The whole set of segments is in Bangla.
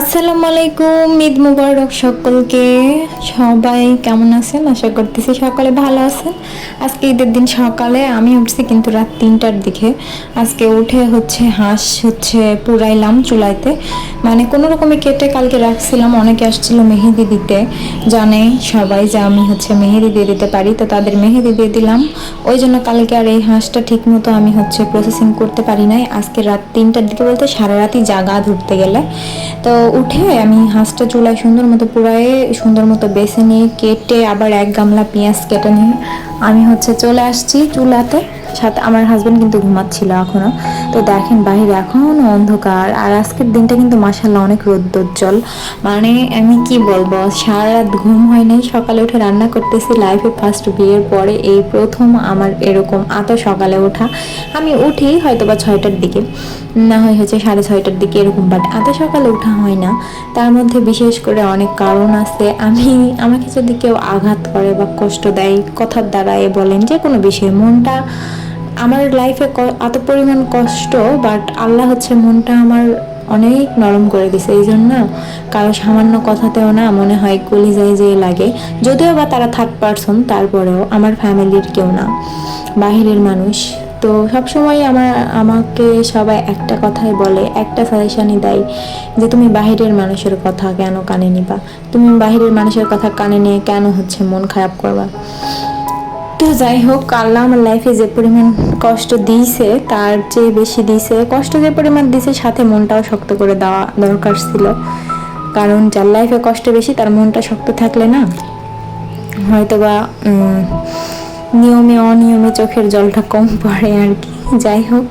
আসসালামু আলাইকুম, ঈদ মুবারক সকলকে। সবাই কেমন আছেন? আশা করতেছি সকালে ভালো আছেন। আজকে ঈদের দিন সকালে আমি উঠছি কিন্তু রাত তিনটার দিকে। আজকে উঠে হচ্ছে হাঁস হচ্ছে পুরাইলাম চুলাইতে। মানে কোনো রকমে কেটে কালকে রাখছিলাম, অনেকে আসছিল মেহেদি দিতে, জানে সবাই যে আমি হচ্ছে মেহেদি দিয়ে দিতে পারি, তো তাদের মেহেদি দিয়ে দিলাম। ওই জন্য কালকে আর এই হাঁসটা ঠিক মতো আমি হচ্ছে প্রসেসিং করতে পারি নাই। আজকে রাত তিনটার দিকে বলতে সারা রাতই জাগা ধরতে গেলে। তো উঠে আমি হাঁসটা চুলায় সুন্দর মতো পুরায়ে সুন্দর মতো বেছে নিয়ে, কেটে আবার এক গামলা পেঁয়াজ কেটে নিয়ে আমি হচ্ছে চলে আসছি চুলাতে। সাথে আমার হাজব্যান্ড কিন্তু ঘুমাচ্ছিল এখনও। তো দেখেন বাইরে এখনও অন্ধকার, আর আজকের দিনটা কিন্তু মাসাল্লাহ অনেক রোদ্দোজ্জ্বল মানে আমি কি বলব সারা রাত ঘুম হয় নাই, সকালে উঠে রান্না করতেছি লাইফে ফার্স্ট বিয়ের পরে এই প্রথম আমার এরকম এত সকালে ওঠা। আমি উঠি হয়তো বা ছয়টার দিকে, না হয় হচ্ছে সাড়ে ছয়টার দিকে এরকম বাট এত সকালে ওঠা হয় না। তার মধ্যে বিশেষ করে অনেক কারণ আছে। আমি, আমাকে যদি কেউ আঘাত করে বা কষ্ট দেয়, কথার দ্বারায় বলেন যে কোনো বিষয়ে, মনটা আমার লাইফে এত পরিমাণ কষ্ট বাট আল্লাহ হচ্ছে মনটা আমার অনেক নরম করে দিছে এই জন্য কারও সামান্য কথাতেও না মনে হয় কলিজায় যে লাগে। যদিও বা তারা থার্ড পারসন তারপরেও আমার ফ্যামিলির কেউ না, বাহিরের মানুষ। তো সবসময় আমার, আমাকে সবাই একটা কথাই বলে, একটা সাজেশনই দেয় যে তুমি বাহিরের মানুষের কথা কেন কানে নিবা? তুমি বাহিরের মানুষের কথা কানে নিয়ে কেন হচ্ছে মন খারাপ করবা? তো যাই হোক, আল্লাহ আমার লাইফে যে পরিমাণ কষ্ট দিয়েছে, তার চেয়ে বেশি দিয়েছে। কষ্ট যে পরিমাণ দিয়েছে, সাথে মনটাও শক্ত করে দেওয়া দরকার ছিল। কারণ যার লাইফে কষ্ট বেশি, তার মনটা শক্ত থাকলে না হয়তো বা নিয়মে অনিয়মে চোখের জলটা কম পড়ে আর কি। যাই হোক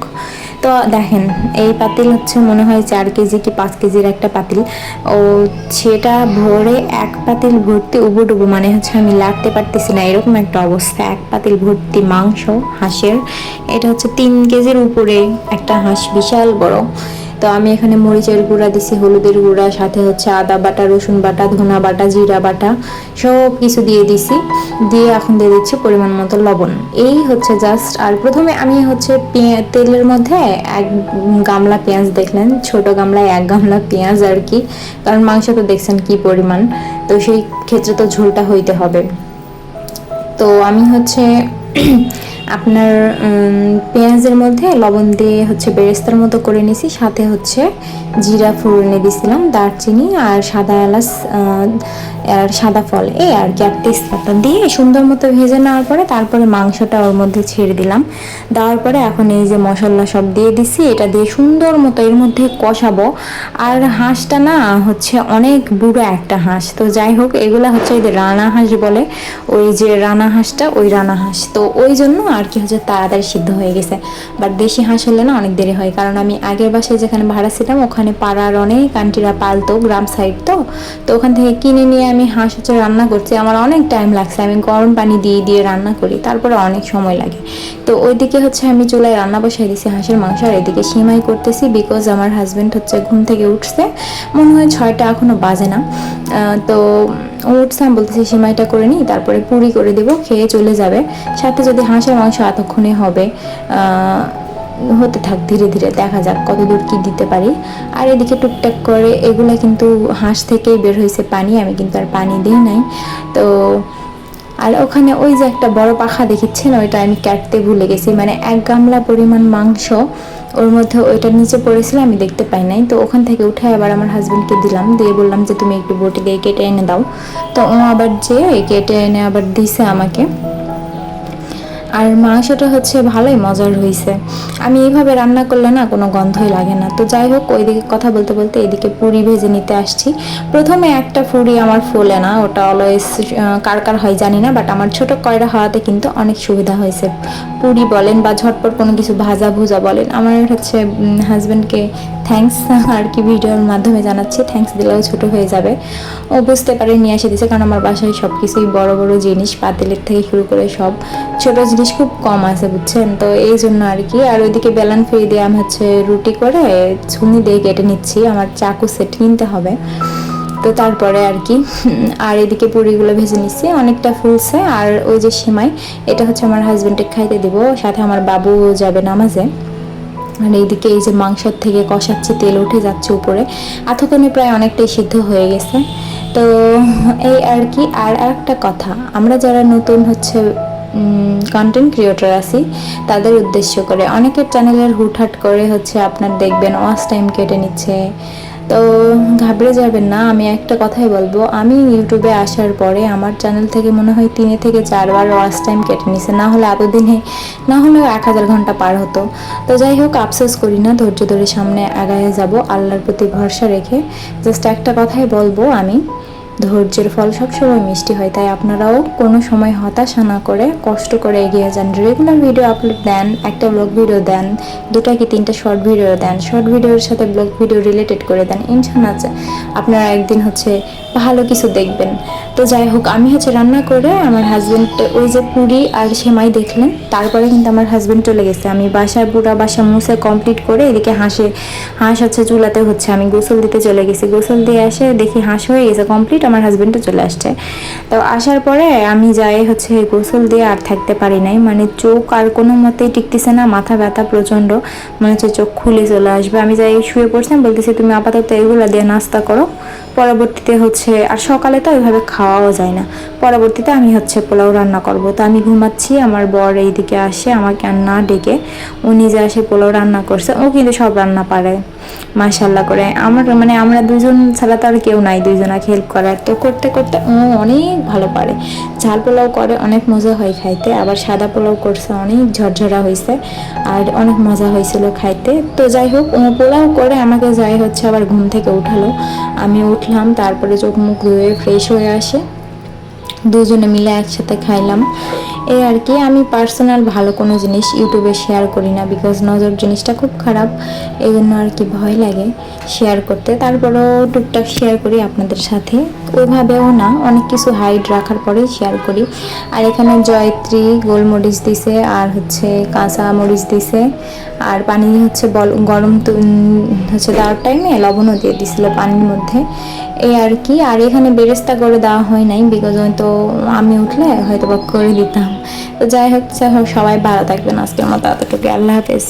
তো দেখেন, এই পাতিল হচ্ছে মনে হয় চার কেজি কি পাঁচ কেজির একটা পাতিল। ও সেটা ভরে এক পাতিল ভর্তি উবু ডুবু মানে হচ্ছে আমি লাগতে পারতেছি না, এরকম একটা অবস্থা। এক পাতিল ভর্তি মাংস, হাঁসের, এটা হচ্ছে তিন কেজির উপরে একটা হাঁস, বিশাল বড়। তো আমি এখানে মরিচের গুঁড়া দিছি, হলুদের গুঁড়া, সাথে হচ্ছে আদা বাটা, রসুন বাটা, ধনা বাটা, জিরা বাটা, সব কিছু দিয়ে দিছি। দিয়ে এখন দিয়ে দিচ্ছি পরিমাণ মতো লবণ। এই হচ্ছে জাস্ট, আর প্রথমে আমি হচ্ছে তেলের মধ্যে এক গামলা পেঁয়াজ দেখলেন, ছোট গামলায় এক গামলা পেঁয়াজ আর কি, কারণ মাংস তো দেখছেন কি পরিমাণ, তো সেই ক্ষেত্রে তো ঝোলটা হইতে হবে। তো আমি হচ্ছে আপনার পেঁয়াজের মধ্যে লবণ দিয়ে হচ্ছে বেরেস্তার মতো করে নিছি। সাথে হচ্ছে জিরা ফুরনে দিছিলাম, দারচিনি আর সাদা এলাচ আর সাদা ফল, এই আর কি, আর তেজপাতা দিয়ে সুন্দর মতো ভেজে নেওয়ার পরে তারপরে মাংসটা ওর মধ্যে ছেড়ে দিলাম। দেওয়ার পরে এখন এই যে মশলা সব দিয়ে দিছি, এটা দিয়ে সুন্দর মতো এর মধ্যে কষাবো। আর হাঁসটা না, হচ্ছে অনেক বুড়ো একটা হাঁস। তো যাই হোক, এগুলা হচ্ছে এই যে রানা হাঁস বলে, ওই যে রানা হাঁসটা, ওই রানা হাঁস। তো ওই জন্য আর কি হচ্ছে, তাড়াতাড়ি সিদ্ধ হয়ে গেছে। বাট দেশি হাঁস হলে না অনেক দেরি হয়। কারণ আমি আগের বাসায় যেখানে ভাড়া ছিলাম, ওখানে পাড়ার অনেক আন্টিরা পালতো, গ্রাম সাইড তো। তো ওখান থেকে কিনে নিয়ে আমি হাঁস হচ্ছে রান্না করছি। আমার অনেক টাইম লাগছে। আমি গরম পানি দিয়ে দিয়ে রান্না করি। তারপরে অনেক সময় লাগে। তো ওইদিকে হচ্ছে আমি চুলায় রান্না বসাই দিছি হাঁসের মাংস। আর এদিকে সিমাই করতেছি বিকজ আমার হাজব্যান্ড হচ্ছে ঘুম থেকে উঠছে। মনে হয় ছয়টা এখনও বাজে না। তো উঠছে আমি বলতেছি সিমাইটা করে নিই, তারপরে পুরি করে দেবো, খেয়ে চলে যাবে। সাথে যদি হাঁসের মাংস এতক্ষণে হবে হতে থাক ধীরে ধীরে, দেখা যাক কত দূর কি দিতে পারি। আর এদিকে টুকটাক করে, এগুলা কিন্তু হাঁস থেকেই বের হয়েছে পানি, আমি কিন্তু আর পানি দিই নাই। তো আর ওখানে ওই যে একটা বড় পাখা দেখিচ্ছেন ওইটা আমি কাটতে ভুলে গেছি। মানে এক গামলা পরিমাণ মাংস, ওর মধ্যে ওইটার নিচে পড়েছিল, আমি দেখতে পাই নাই। তো ওখান থেকে উঠে আবার আমার হাজব্যান্ডকে দিলাম। দিয়ে বললাম যে, তুমি একটু বটি দিয়ে কেটে এনে দাও। তো ও আবার যে, কেটে এনে আবার দিছে আমাকে। আর মাংসটা হচ্ছে ভালোই মজার হয়েছে আমি এইভাবে রান্না করলে না কোনো গন্ধই লাগে না। তো যাই হোক, ওইদিকে কথা বলতে বলতে এদিকে পুরি ভেজে নিতে আসছি। প্রথমে একটা পুরি আমার ফোলে না, ওটা অলওয়েজ কার কার হয় জানি না বাট আমার ছোট কয়রা হওয়াতে কিন্তু অনেক সুবিধা হয়েছে। পুরি বলেন বা ঝটপট কোনো কিছু ভাজা ভুজা বলেন, আমার হচ্ছে হাজব্যান্ডকে থ্যাংকস আর কি ভিডিওর মাধ্যমে জানাচ্ছি। থ্যাংকস দিলেও ছোট হয়ে যাবে। ও বুঝতে পারে, নিয়ে এসে দিয়েছে, কারণ আমার বাসায় সব কিছুই বড় বড় জিনিস, পাতিলের থেকে শুরু করে সব ছোট জিনিস খুব কম আছে, বুঝছেন? তো এই জন্য আর কি। আর ওইদিকে বেলান ফিরে দিয়ে আমি হচ্ছে রুটি করে ছুনি দিয়ে কেটে নিচ্ছি। আমার চাকু সেট কিনতে হবে। তো তারপরে আর কি, আর এদিকে পুরিগুলো ভেজে নিচ্ছি। অনেকটা ফুলছে। আর ওই যে সিমাই, এটা হচ্ছে আমার হাজব্যান্ডকে খাইতে দিব। সাথে আমার বাবু যাবে নামাজে। আর এইদিকে এই যে মাংসের থেকে কষাচ্ছে, তেল উঠে যাচ্ছে উপরে। এতক্ষণে প্রায় অনেকটাই সিদ্ধ হয়ে গেছে। তো এই আর কি। আর একটা কথা, আমরা যারা নতুন হচ্ছে কন্টেন্ট ক্রিয়েটর আছি। তাদের উদ্দেশ্য করে অনেকের চ্যানেলের হুটহাট করে হচ্ছে আপনার দেখবেন ওয়াচ টাইম কেটে নিচ্ছে। তো ঘাবড়ে যাবেন না, আমি একটা কথাই বলব, আমি ইউটিউবে আসার পরে আমার চ্যানেল থেকে মনে হয় তিনে থেকে চারবার ওয়াচ টাইম কেটে নিছে, না হলে এতদিনে, না হলে এক হাজার ঘণ্টা পার হতো। তো যাই হোক, আফসোস করি না, ধৈর্য ধরে সামনে আগায় যাব, আল্লাহর প্রতি ভরসা রেখে। জাস্ট একটা কথাই বলব আমি ধৈর্যের ফল সবসময় মিষ্টি হয়, তাই আপনারাও কোনো সময় হতাশা না করে কষ্ট করে এগিয়ে যান। রেগুলার ভিডিও আপলোড দেন, একটা ব্লগ ভিডিও দেন, দুটা কি তিনটা শর্ট ভিডিও দেন শর্ট ভিডিওর সাথে ব্লগ ভিডিও রিলেটেড করে দেন ইনশাল্লাহ আপনারা একদিন হচ্ছে ভালো কিছু দেখবেন। তো যাই হোক, আমি হচ্ছে রান্না করে আমার হাজব্যান্ড ওই যে পুরি আর সেমাই দেখলেন, তারপরে কিন্তু আমার হাজব্যান্ড চলে গেছে। আমি বাসায় পুরা বাসা মুছে কমপ্লিট করে এদিকে হাঁসে, হাঁস হচ্ছে চুলাতে হচ্ছে, আমি গোসল দিতে চলে গেছি। গোসল দিয়ে এসে দেখি হাঁস হয়ে গেছে কমপ্লিট আমার হাজব্যান্ডও চলে আসছে। তো আসার পরে আমি যাই হচ্ছে গোসল দিয়ে, আর থাকতে পারি নাই। মানে চোখ আর কোনো মতেই টিকতেছে না, মাথা ব্যথা প্রচণ্ড। মনে হচ্ছে চোখ খুলে চলে আসবে। আমি যাই শুয়ে পড়ছিলাম, বলতেছি, তুমি আপাতত এগুলো দিয়ে নাস্তা করো। পরবর্তীতে হচ্ছে আর সকালে তো ওইভাবে খাওয়াও যায় না। পরবর্তীতে আমি হচ্ছে পোলাও রান্না করব। তো আমি ঘুমাচ্ছি, আমার বর এইদিকে আসে, আমাকে আর না ডেকে। উনি যে আসে পোলাও রান্না করছে, ও কিন্তু সব রান্না পারে। মাশাল্লাহ করে। আমার মানে আমরা দুজন ছাড়া তো আর কেউ নাই দুজনাকে হেল্প করার। তো করতে করতে ও অনেক ভালো পারে। ঝাল পোলাও করে অনেক মজা হয় খাইতে, আবার সাদা পোলাও করছে অনেক ঝরঝরা হয়েছে আর অনেক মজা হয়েছিল খাইতে। তো যাই হোক, ও পোলাও করে আমাকে যাই হচ্ছে আবার ঘুম থেকে উঠালো। আমি উঠলাম, তারপরে চোখ মুখ ধুয়ে ফ্রেশ হয়ে আসে। দুজনে মিলে একসাথে খাইলাম। এই আর কি, আমি পার্সোনাল ভালো কোনো জিনিস ইউটিউবে শেয়ার করি না বিকজ নজর জিনিসটা খুব খারাপ এই জন্য আর কি ভয় লাগে শেয়ার করতে। তারপরেও টুকটাক শেয়ার করি আপনাদের সাথে। ওইভাবেও না, অনেক কিছু হাইড রাখার পরেই শেয়ার করি। আর এখানে জয়ত্রী গোলমরিচ দিছে, আর হচ্ছে কাঁচা মরিচ দিছে, আর পানি হচ্ছে বল, গরম হচ্ছে দেওয়ার টাইমে লবণও দিয়ে দিছিল পানির মধ্যে। এই আর কি, আর এখানে বেরেস্তা করে দেওয়া হয় নাই বিকজ হয়তো আমি উঠলে হয়তো বা করে দিতাম। তো যাই হোক সবাই ভালো থাকবেন। আজকের মতো এতটুকু আল্লাহ হাফেজ।